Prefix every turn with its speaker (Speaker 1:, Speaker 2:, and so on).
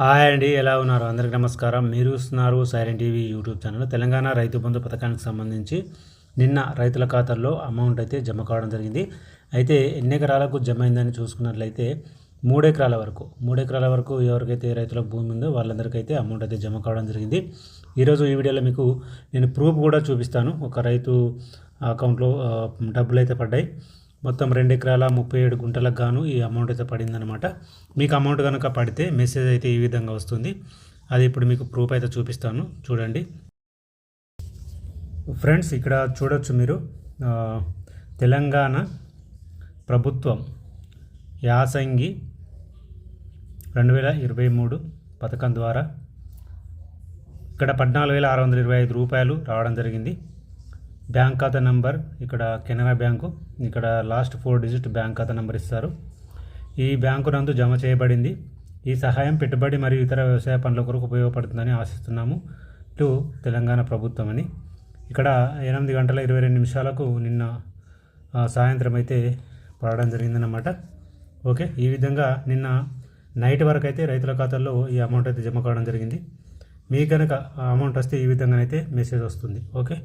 Speaker 1: Hi అండి ఎలా ఉన్నారు? అందరికీ నమస్కారం. మీరు చూస్తున్నారు siren TV YouTube channel. Telangana Rythu Bandhu పథకానికి సంబంధించి నిన్న రైతుల ఖాతాల్లో అమౌంట్ అయితే జమ కావడం జరిగింది. అయితే ఎన్ని ఎకరాలకు జమ అయిందని చూసుకున్నట్లయితే మూడెకరాల వరకు మూడెకరాల వరకు ఎవరికైతే రైతులకు భూమి ఉందో వాళ్ళందరికైతే అమౌంట్ అయితే జమ కావడం జరిగింది. ఈరోజు ఈ వీడియోలో మీకు నేను ప్రూఫ్ కూడా చూపిస్తాను. ఒక రైతు అకౌంట్లో డబ్బులు అయితే పడ్డాయి. మొత్తం రెండు ఎకరాల ముప్పై ఏడు గుంటలకు గాను ఈ అమౌంట్ అయితే పడిందనమాట మీకు అమౌంట్ కనుక పడితే మెసేజ్ అయితే ఈ విధంగా వస్తుంది. అది ఇప్పుడు మీకు ప్రూఫ్ అయితే చూపిస్తాను. చూడండి. ఫ్రెండ్స్ ఇక్కడ చూడొచ్చు మీరు తెలంగాణ ప్రభుత్వం యాసంగి రెండు వేల ఇరవై మూడు పథకం ద్వారా ఇక్కడ పద్నాలుగు వేల ఆరు వందల ఇరవై ఐదు రూపాయలు రావడం జరిగింది. బ్యాంక్ ఖాతా నెంబర్ ఇక్కడ కెనరా బ్యాంకు ఇక్కడ లాస్ట్ ఫోర్ డిజిట్ బ్యాంక్ ఖాతా నెంబర్ ఇస్తారు. ఈ బ్యాంకు నందు జమ చేయబడింది. ఈ సహాయం పెట్టుబడి మరియు ఇతర వ్యవసాయ పనుల కొరకు ఉపయోగపడుతుందని ఆశిస్తున్నాము. టు తెలంగాణ ప్రభుత్వం అని ఇక్కడ ఎనిమిది గంటల ఇరవై రెండు నిమిషాలకు నిన్న సాయంత్రం అయితే పడడం జరిగిందన్నమాట. ఓకే ఈ విధంగా నిన్న నైట్ వరకు అయితే రైతుల ఖాతాల్లో ఈ అమౌంట్ అయితే జమ కావడం జరిగింది. మీ కనుక అమౌంట్ వస్తే ఈ విధంగానైతే మెసేజ్ వస్తుంది. ఓకే